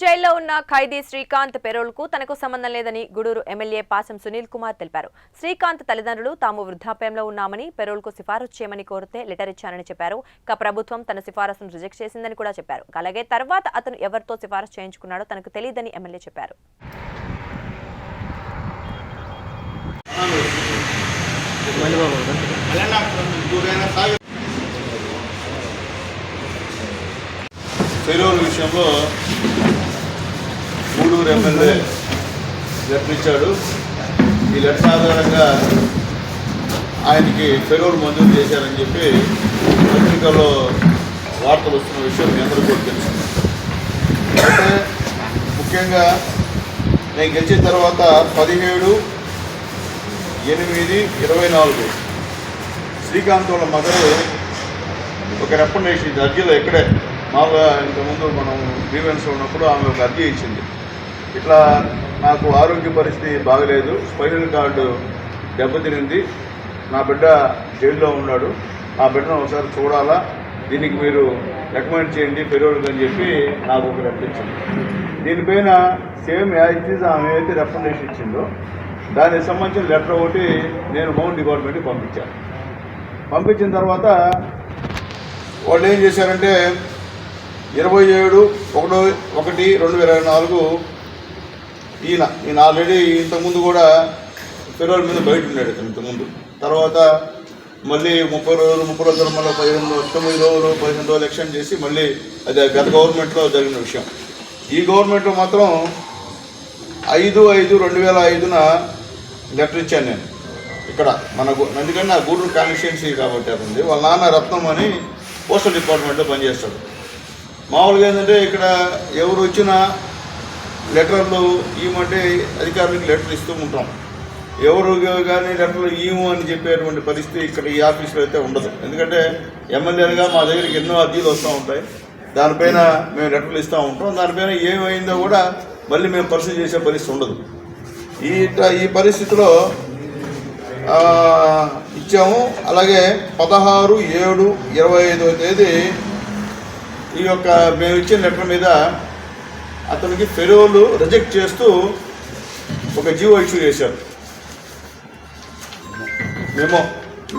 జైల్లో ఉన్న ఖైదీ శ్రీకాంత్ పెరోల్కు తనకు సంబంధం లేదని గూడూరు ఎమ్మెల్యే పాసం సునీల్ కుమార్ తెలిపారు. శ్రీకాంత్ తల్లిదండ్రులు తాము వృద్ధాప్యంలో ఉన్నామని పెరోల్కు సిఫారసు చేయమని కోరితే లెటర్ ఇచ్చానని చెప్పారు. ఇక ప్రభుత్వం తన సిఫారసును రిజెక్ట్ చేసిందని కూడా చెప్పారు. అలాగే తర్వాత అతను ఎవరితో సిఫారసు చేయించుకున్నాడో తనకు తెలియదని ఎమ్మెల్యే చెప్పారు. పెరోల్ విషయంలో గూడూరు ఎమ్మెల్యే లెటర్ ఈ లెటర్ ఆధారంగా ఆయనకి ఫెరోల్ మంజూరు చేశారని చెప్పి పత్రికలో వార్తలు వస్తున్న విషయం మీ అందరూ కూడా తెలుసు. అయితే ముఖ్యంగా నేను గెలిచిన తర్వాత పదిహేడు ఎనిమిది ఇరవై నాలుగు శ్రీకాంత్ వాళ్ళ మదరు ఒక రెకమెండేషన్ అర్జీలో ఇక్కడే మామూలుగా ఇంతకుముందు మనం గ్రీవెన్స్ ఉన్నప్పుడు ఆమె ఒక అర్జీ ఇచ్చింది. ఇట్లా నాకు ఆరోగ్య పరిస్థితి బాగలేదు. స్పైనల్ కార్డు దెబ్బతినింది. నా బిడ్డ జైల్లో ఉన్నాడు. నా బిడ్డను ఒకసారి చూడాలా? దీనికి మీరు రికమెండ్ చేయండి పెరోడ్కి అని చెప్పి నాకు ఒక లెటర్ దీనిపైన సేమ్ యాజ్ ఆమె అయితే రెఫండేషన్ ఇచ్చిందో దానికి సంబంధించిన లెటర్ ఒకటి నేను హోమ్ డిపార్ట్మెంట్కి పంపించాను. పంపించిన తర్వాత వాళ్ళు ఏం చేశారంటే ఇరవై ఏడు ఒకటో ఒకటి రెండు వేల ఇరవై నాలుగు ఈయన ఈయన ఆల్రెడీ ఇంతకుముందు కూడా ఫెడరల్ మీద బయట ఉన్నాడు ఇంతకుముందు. తర్వాత మళ్ళీ ముప్పై రోజులు ముప్పై రోజులు మళ్ళీ పదిహేను తొమ్మిది రోజులు పదిహేను రోజులు ఎలక్షన్ చేసి మళ్ళీ అది గత గవర్నమెంట్లో జరిగిన విషయం. ఈ గవర్నమెంట్లో మాత్రం ఐదు ఐదు రెండు వేల ఐదున లెటర్ ఇచ్చాను నేను. ఇక్కడ మనకు ఎందుకంటే నా గూడూరు కాన్స్టిట్యున్సీ కాబట్టి అది ఉంది. వాళ్ళ నాన్న రత్నం అని పోస్టల్ డిపార్ట్మెంట్లో పనిచేస్తాడు. మామూలుగా ఏంటంటే ఇక్కడ ఎవరు వచ్చినా లెటర్లు ఇవ్వమంటే అధికారులకు లెటర్ ఇస్తూ ఉంటాం. ఎవరు కానీ లెటర్లు ఏమో అని చెప్పేటువంటి పరిస్థితి ఇక్కడ ఈ ఆఫీస్లో అయితే ఉండదు. ఎందుకంటే ఎమ్మెల్యేలుగా మా దగ్గరికి ఎన్నో అర్జీలు వస్తూ ఉంటాయి. దానిపైన మేము లెటర్లు ఇస్తూ ఉంటాం. దానిపైన ఏమైందో కూడా మళ్ళీ మేము పరిస్థితి చేసే పరిస్థితి ఉండదు. ఈ ఈ పరిస్థితిలో ఇచ్చాము. అలాగే పదహారు ఏడు ఇరవై ఐదవ తేదీ ఈ యొక్క మేము ఇచ్చిన లెటర్ మీద అతనికి ఫెరోలు రిజెక్ట్ చేస్తూ ఒక జీవో ఇష్యూ చేశారు మేము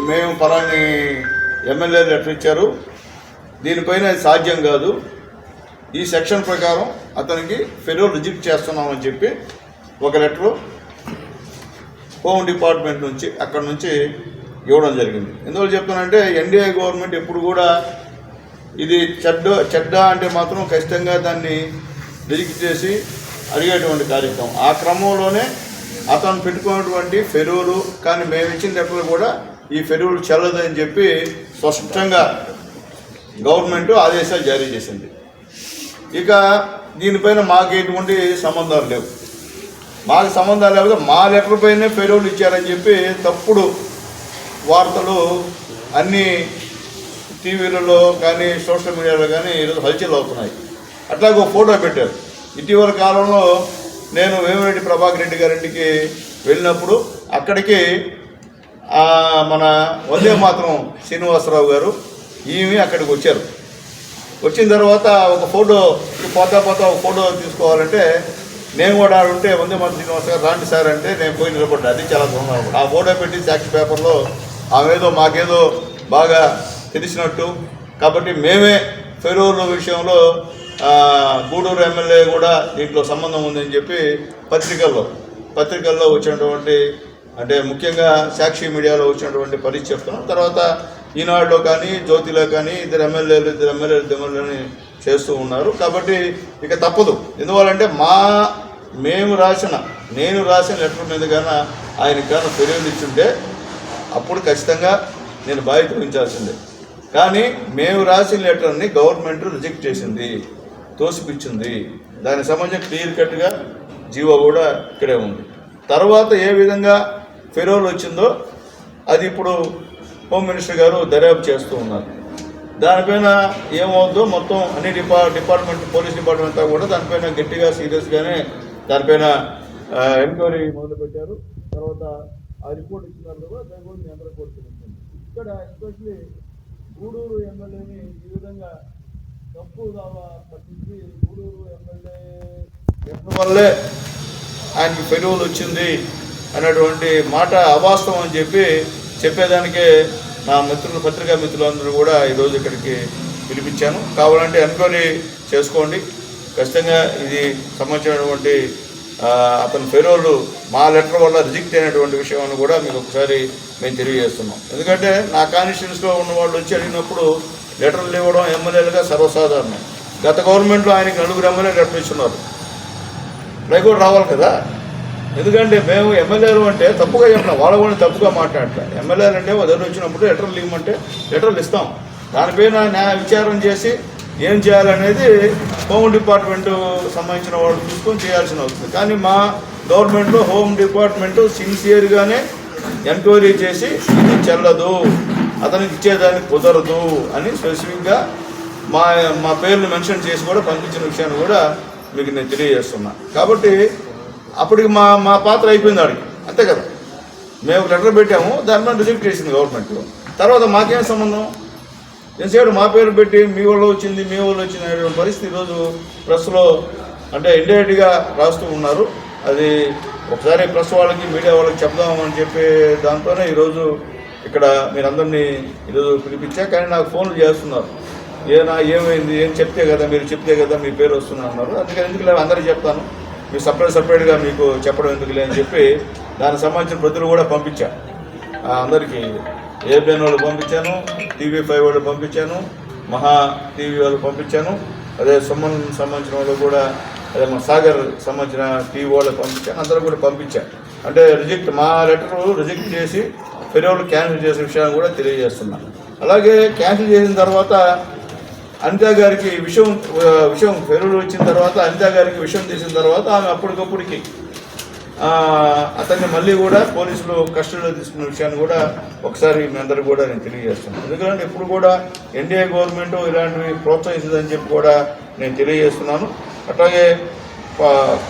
మేము పలాని ఎమ్మెల్యే లెటర్ ఇచ్చారు. దీనిపైన అది సాధ్యం కాదు. ఈ సెక్షన్ ప్రకారం అతనికి ఫెరోల్ రిజెక్ట్ చేస్తున్నామని చెప్పి ఒక లెటరు హోమ్ డిపార్ట్మెంట్ నుంచి అక్కడ నుంచి ఇవ్వడం జరిగింది. ఎందువల్ల చెప్తానంటే ఎన్డీఏ గవర్నమెంట్ ఎప్పుడు కూడా ఇది చెడ్డ చెడ్డ అంటే మాత్రం ఖచ్చితంగా దాన్ని రిజిక్ చేసి అడిగేటువంటి కార్యక్రమం. ఆ క్రమంలోనే అతను పెట్టుకున్నటువంటి ఫెరూలు కానీ మేము ఇచ్చిన లెక్కలు కూడా ఈ ఫెరువులు చెల్లదని చెప్పి స్పష్టంగా గవర్నమెంట్ ఆదేశాలు జారీ చేసింది. ఇక దీనిపైన మాకు ఎటువంటి సంబంధాలు లేవు. మాకు సంబంధాలు లేకపోతే మా లెక్కలపైనే ఫెరువులు ఇచ్చారని చెప్పి తప్పుడు వార్తలు అన్నీ టీవీలలో కానీ సోషల్ మీడియాలో కానీ ఈరోజు హల్చల్ అవుతున్నాయి. అట్లాగే ఒక ఫోటో పెట్టారు. ఇటీవల కాలంలో నేను వేమిరెడ్డి ప్రభాకర్ రెడ్డి గారింటికి వెళ్ళినప్పుడు అక్కడికి మన వందే మాత్రం శ్రీనివాసరావు గారు ఈమె అక్కడికి వచ్చారు. వచ్చిన తర్వాత ఒక ఫోటో పోతా పోతా ఒక ఫోటో తీసుకోవాలంటే నేను కూడా ఆడ ఉంటే వందే మాత్రం శ్రీనివాస గారు రాండి సార్ అంటే నేను పోయి నిలబడ్డా. అది చాలా దూరం ఆ ఫోటో పెట్టి సాక్షి పేపర్లో ఆమెదో మాకేదో బాగా తెలిసినట్టు. కాబట్టి మేమే ఫెరోల విషయంలో గూడూరు ఎమ్మెల్యే కూడా దీంట్లో సంబంధం ఉందని చెప్పి పత్రికల్లో పత్రికల్లో వచ్చినటువంటి అంటే ముఖ్యంగా సాక్షి మీడియాలో వచ్చినటువంటి పరిస్థితి చెప్తున్నాం. తర్వాత ఈనాడులో కానీ జ్యోతిలో కానీ ఇద్దరు ఎమ్మెల్యేలు ఇద్దరు ఎమ్మెల్యేలు ఇద్దరు ఎమ్మెల్యేలని చేస్తూ ఉన్నారు. కాబట్టి ఇక తప్పదు. ఎందువల్లంటే మా మేము రాసిన నేను రాసిన లెటర్ మీద కానీ ఆయన కానీ ఫిర్యాదు ఇచ్చుంటే అప్పుడు ఖచ్చితంగా నేను బాధ్యత ఉంచాల్సిందే కానీ మేము రాసిన లెటర్ని గవర్నమెంట్ రిజెక్ట్ చేసింది. తోసిపిచ్చింది. దానికి సంబంధించి క్లియర్ కట్గా జీవో కూడా ఇక్కడే ఉంది. తర్వాత ఏ విధంగా ఫెరోల్ వచ్చిందో అది ఇప్పుడు హోమ్ మినిస్టర్ గారు దర్యాప్తు చేస్తూ ఉన్నారు. దానిపైన ఏమవుతుందో మొత్తం అన్ని డిపా డిపార్ట్మెంట్ పోలీస్ డిపార్ట్మెంట్ అంతా కూడా దానిపైన గట్టిగా సీరియస్గానే దానిపైన ఎంక్వైరీ మొదలుపెట్టారు. తర్వాత ఆ రిపోర్ట్ ఇచ్చిన తర్వాత కూడా దాని కూడా మీ అందరూ ఇక్కడ ఎస్పెషలీ గూడూరు ఎమ్మెల్యేని ఈ విధంగా వల్లే ఆయనకి ఫెరువులు వచ్చింది అనేటువంటి మాట అవాస్తవం అని చెప్పి చెప్పేదానికే నా మిత్రులు పత్రికా మిత్రులందరూ కూడా ఈరోజు ఇక్కడికి పిలిపించాను. కావాలంటే ఎంక్వైరీ చేసుకోండి. ఖచ్చితంగా ఇది సంబంధించినటువంటి అతని ఫెరోలు మా లెటర్ వల్ల రిజెక్ట్ అయినటువంటి విషయం అని కూడా మీకు ఒకసారి మేము తెలియజేస్తున్నాం. ఎందుకంటే నా కాన్స్టిట్యూన్స్లో ఉన్న వాళ్ళు వచ్చి అడిగినప్పుడు లెటర్లు ఇవ్వడం ఎమ్మెల్యేలుగా సర్వసాధారణం. గత గవర్నమెంట్లో ఆయనకి నలుగురు ఎమ్మెల్యేలు లెటర్ ఇచ్చున్నారు. కూడా రావాలి కదా? ఎందుకంటే మేము ఎమ్మెల్యేలు అంటే తప్పుగా చెప్పిన వాళ్ళ కూడా తప్పుగా మాట్లాడటం ఎమ్మెల్యేలు అంటే ఒక దగ్గర వచ్చినప్పుడు లెటర్లు ఇవ్వమంటే లెటర్లు ఇస్తాం. దానిపైన న్యాయ విచారం చేసి ఏం చేయాలనేది హోమ్ డిపార్ట్మెంట్ సంబంధించిన వాళ్ళు చూసుకొని చేయాల్సిన అవుతుంది కానీ మా గవర్నమెంట్లో హోమ్ డిపార్ట్మెంట్ సిన్సియర్గానే ఎంక్వైరీ చేసి ఇది చెల్లదు. అతనికి ఇచ్చేదానికి కుదరదు అని స్పెసిఫిక్గా మా మా పేర్లు మెన్షన్ చేసి కూడా పంపించిన విషయాన్ని కూడా మీకు నేను తెలియజేస్తున్నా. కాబట్టి అప్పటికి మా మా పాత్ర అయిపోయింది ఆడికి. అంతే కదా? మేము లెటర్ పెట్టాము దాని రిజెక్ట్ చేసింది గవర్నమెంట్ తర్వాత మాకేం సంబంధం? ఎంతసేపు మా పేరు పెట్టి మీ వాళ్ళు వచ్చింది మీ వాళ్ళు వచ్చింది పరిస్థితి ఈరోజు ప్రెస్లో అంటే ఇండైరెక్ట్గా రాస్తూ ఉన్నారు. అది ఒకసారి ప్రెస్ వాళ్ళకి మీడియా వాళ్ళకి చెప్దామని చెప్పే దాంతోనే ఈరోజు ఇక్కడ మీరందరినీ ఈరోజు పిలిపించా. కానీ నాకు ఫోన్లు చేస్తున్నారు. ఏనా ఏమైంది ఏం చెప్తే కదా మీరు చెప్తే కదా మీ పేరు వస్తున్నా అన్నారు. అందుకని ఎందుకు లేదు అందరికీ చెప్తాను. మీరు సపరేట్ సపరేట్గా మీకు చెప్పడం ఎందుకు లేని చెప్పి దానికి సంబంధించిన ప్రజలు కూడా పంపించా. అందరికీ ఏబిఎన్ వాళ్ళు పంపించాను టీవీ ఫైవ్ వాళ్ళు పంపించాను మహా టీవీ వాళ్ళు పంపించాను. అదే సుమన్ సంబంధించిన వాళ్ళు కూడా అదే మన సాగర్ సంబంధించిన టీవీ వాళ్ళు పంపించాను. అందరూ కూడా పంపించాను అంటే రిజెక్ట్ మా లెటరు రిజెక్ట్ చేసి ఫెరోలు క్యాన్సిల్ చేసే విషయాన్ని కూడా తెలియజేస్తున్నాను అలాగే క్యాన్సిల్ చేసిన తర్వాత అనితా గారికి విషయం విషయం ఫెరోలు వచ్చిన తర్వాత అనితా గారికి విషయం తీసిన తర్వాత ఆమె అప్పటికప్పుడికి అతన్ని మళ్ళీ కూడా పోలీసులు కస్టడీలో తీసుకున్న విషయాన్ని కూడా ఒకసారి మీ అందరూ కూడా నేను తెలియజేస్తున్నాను. ఎందుకంటే ఇప్పుడు కూడా ఎన్డీఏ గవర్నమెంట్ ఇలాంటివి ప్రోత్సహిస్తుందని చెప్పి కూడా నేను తెలియజేస్తున్నాను. అట్లాగే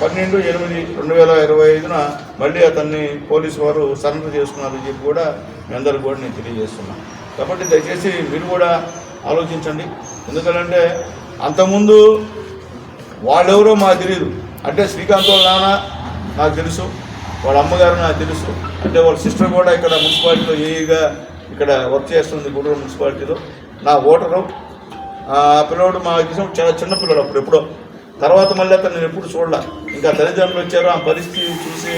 పన్నెండు ఎనిమిది రెండు వేల ఇరవై ఐదున మళ్ళీ అతన్ని పోలీసు వారు సరెండర్ చేసుకున్నారని చెప్పి కూడా మీ అందరికి కూడా నేను తెలియజేస్తున్నాను కాబట్టి దయచేసి మీరు కూడా ఆలోచించండి. ఎందుకంటే అంతకుముందు వాళ్ళెవరో మాకు తెలియదు అంటే శ్రీకాంత్ వాళ్ళ నాన్న నాకు తెలుసు వాళ్ళ అమ్మగారు నాకు తెలుసు. అంటే వాళ్ళ సిస్టర్ కూడా ఇక్కడ మున్సిపాలిటీలో ఏఈగా ఇక్కడ వర్క్ చేస్తుంది గుంటూరు మున్సిపాలిటీలో. నా ఓటరు. ఆ పిల్లవాడు మాకు తెలిసిన చాలా చిన్న పిల్లడు అప్పుడు ఎప్పుడో తర్వాత మళ్ళీ అతను నేను ఎప్పుడు చూడలే. ఇంకా తల్లిదండ్రులు వచ్చారు ఆ పరిస్థితి చూసి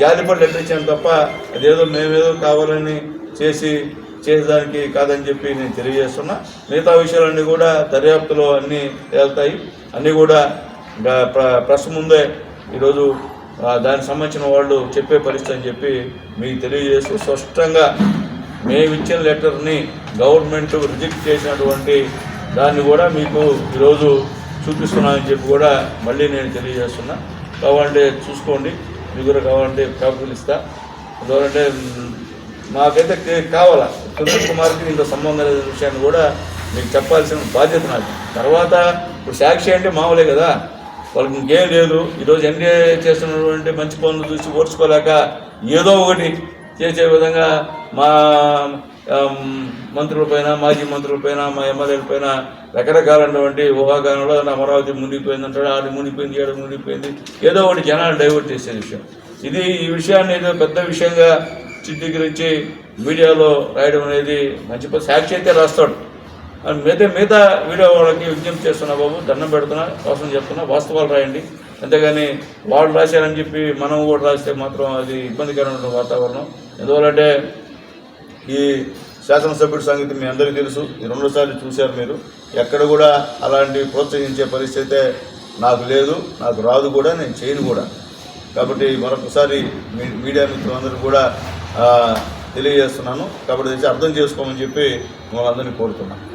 జాలిపడి లెటర్ ఇచ్చాను తప్ప అదేదో మేమేదో కావాలని చేసి చేసేదానికి కాదని చెప్పి నేను తెలియజేస్తున్నా. మిగతా విషయాలన్నీ కూడా దర్యాప్తులో అన్నీ తేలుతాయి. అన్నీ కూడా ప్రశ్న ప్రెస్ ముందే ఈరోజు దానికి సంబంధించిన వాళ్ళు చెప్పే పరిస్థితి అని చెప్పి మీకు తెలియజేస్తూ స్పష్టంగా మేము ఇచ్చిన లెటర్ని గవర్నమెంట్ రిజెక్ట్ చేసినటువంటి దాన్ని కూడా మీకు ఈరోజు చూపిస్తున్నానని చెప్పి కూడా మళ్ళీ నేను తెలియజేస్తున్నా. కావాలంటే చూసుకోండి. మీకు కూడా కావాలంటే కాపీలు ఇస్తా. ఎందుకంటే మాకైతే కావాలా? సునీల్ కుమార్కి ఇంత సంబంధం లేని విషయాన్ని కూడా మీకు చెప్పాల్సిన బాధ్యత నాకు తర్వాత ఇప్పుడు సాక్షి అంటే మామూలే కదా. వాళ్ళకి ఇంకేం లేదు. ఈరోజు ఎన్డీఏ చేస్తున్నటువంటి మంచి పనులు చూసి ఓర్చుకోలేక ఏదో ఒకటి చేసే విధంగా మా మంత్రులపైన మాజీ మంత్రులపైన మా ఎమ్మెల్యేలపైన రకరకాలైనటువంటి ఊహాగానంలో అమరావతి మునిగిపోయింది అంటాడు అది మునిగిపోయింది ఏడు మునిగిపోయింది ఏదో ఒకటి జనాలు డైవర్ట్ చేసే విషయం. ఇది ఈ విషయాన్ని ఏదో పెద్ద విషయంగా చిత్రీకరించి మీడియాలో రాయడం అనేది మంచి సాక్షి అయితే రాస్తాడు. అని మిగతా మిగతా వీడియో వాళ్ళకి విజ్ఞప్తి చేస్తున్నా బాబు దండం పెడుతున్నా కోసం చెప్తున్నా వాస్తవాలు రాయండి. అంతేగాని వాళ్ళు రాశారని చెప్పి మనం కూడా రాస్తే మాత్రం అది ఇబ్బందికరమైన వాతావరణం. ఎందువల్లంటే ఈ శాసనసభ్యుడి సంగతి మీ అందరికీ తెలుసు. ఈ రెండోసార్లు చూశారు మీరు. ఎక్కడ కూడా అలాంటి ప్రోత్సహించే పరిస్థితి అయితే నాకు లేదు నాకు రాదు కూడా నేను చేయను కూడా. కాబట్టి మరొకసారి మీ మీడియా మిత్రులందరూ కూడా తెలియజేస్తున్నాను. కాబట్టి అర్థం చేసుకోమని చెప్పి మిమ్మల్ని అందరినీ కోరుతున్నాను.